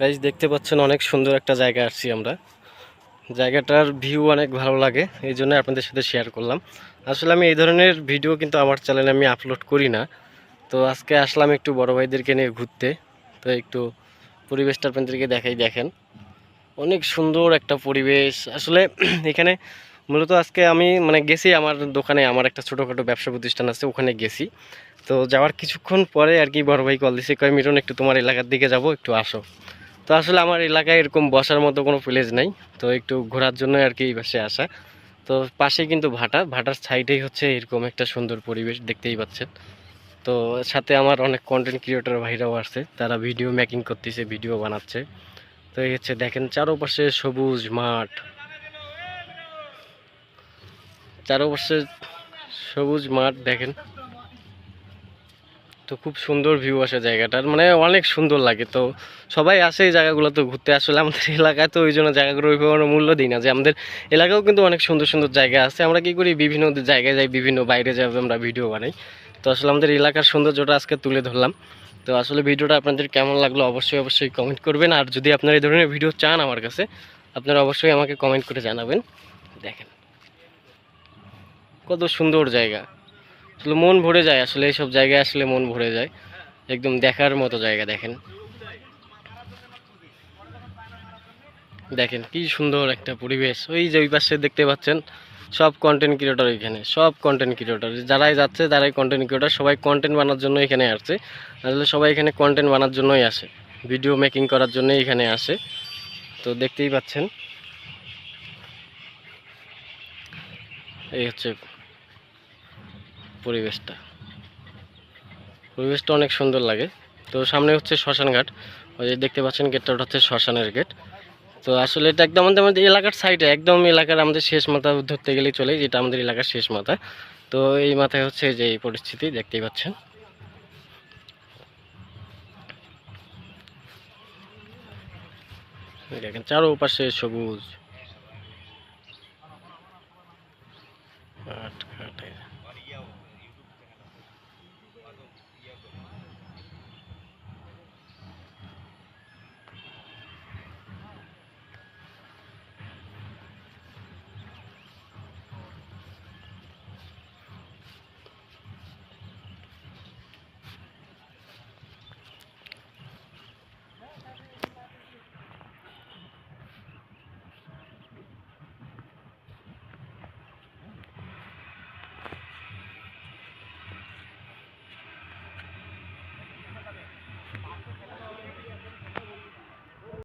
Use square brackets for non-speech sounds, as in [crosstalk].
Guys দেখতে পাচ্ছেন অনেক সুন্দর একটা জায়গা আসছি আমরা। জায়গাটার ভিউ অনেক ভালো লাগে, এই জন্য আপনাদের সাথে শেয়ার করলাম। আসলে আমি এই ধরনের ভিডিও কিন্তু আমার চ্যানেলে আমি আপলোড করি না। তো আজকে আসলাম একটু বড় ভাইদেরকে নিয়ে ঘুরতে। তো একটু পরিবেশটা আপনাদেরকে দেখাই, দেখেন। অনেক সুন্দর একটা পরিবেশ। আসলে [clears throat] এখানে মূলত আজকে আমি মানে গেছি আমার দোকানে, আমার একটা ছোটোখাটো ব্যবসা প্রতিষ্ঠান আছে, ওখানে গেছি। তো যাওয়ার কিছুক্ষণ পরে আর কি বড় ভাই কল দিছে, কয় মিটন একটু তোমার এলাকার দিকে যাব, একটু আসো। তো আসলে আমার এলাকায় এরকম বসার মতো কোনো প্লেস নাই। তো একটু ঘোরার জন্য আর কি এই পাশে আসা। তো পাশে কিন্তু ভাটা। ভাটার সাইডেই হচ্ছে এরকম একটা সুন্দর পরিবেশ দেখতেই পাচ্ছেন। তো সাথে আমার অনেক কন্টেন্ট ক্রিয়েটর ভাইরাও আসছে। তারা ভিডিও মেকিং করতেছে ভিডিও বানাচ্ছে। তো এই হচ্ছে দেখেন চারোপাশে সবুজ মাঠ। চারোপাশে সবুজ মাঠ দেখেন। তো খুব সুন্দর ভিউ আসে জায়গাটার। মানে অনেক সুন্দর লাগে তো। সবাই আসে এই জায়গাগুলো তো ঘুরতে। আসলে আমাদের [laughs] এলাকায় তো ওই জন্য জায়গাগুলো ওইভাবে মূল্য দিই না যে আমাদের এলাকাও কিন্তু অনেক সুন্দর সুন্দর জায়গা আছে। আমরা কি করি বিভিন্ন জায়গায় যাই, বিভিন্ন বাইরে যাই আমরা ভিডিও বানাই। তো আসলে আমাদের এলাকার সৌন্দর্যটা আজকে তুলে ধরলাম। তো আসলে ভিডিওটা আপনাদের কেমন লাগল অবশ্যই অবশ্যই কমেন্ট করবেন। আর যদি আপনারা এই ধরনের ভিডিও চান আমার কাছে, আপনারা অবশ্যই আমাকে কমেন্ট করে জানাবেন। দেখেন, কত সুন্দর জায়গা। আসলে মন ভরে যায়, আসলে এইসব জায়গায় আসলে মন ভরে যায়। একদম দেখার মতো জায়গা দেখেন। দেখেন কি সুন্দর একটা পরিবেশ। ওই যে ওই পাশে দেখতে পাচ্ছেন, সব কন্টেন্ট ক্রিয়েটর এখানে, সব কন্টেন্ট ক্রিয়েটর যারাই যাচ্ছে, তারাই কন্টেন্ট ক্রিয়েটর সবাই কন্টেন্ট বানার জন্য এখানে আসছে। আসলে সবাই এখানে কন্টেন্ট বানার জন্যই আসে। ভিডিও মেকিং করার জন্যই এখানে আসে। তো দেখতেই পাচ্ছেন। এই হচ্ছে পরিবেশটা। পরিবেশটা অনেক সুন্দর লাগে। তো সামনে হচ্ছে শ্মশান ঘাট। ওই যে দেখতে পাচ্ছেন গেটটা, ওটা হচ্ছে শ্মশানের গেট। তো আসলে এটা একদম আমাদের এলাকার সাইডে একদম এলাকার আমাদের শেষ মাথা ধরতে গেলেই চলে, যেটা আমাদের এলাকার শেষ মাথা। তো এই মাথায় হচ্ছে যে এই পরিস্থিতি, দেখতেই পাচ্ছেন। দেখেন, চারোপাশে সবুজ। আট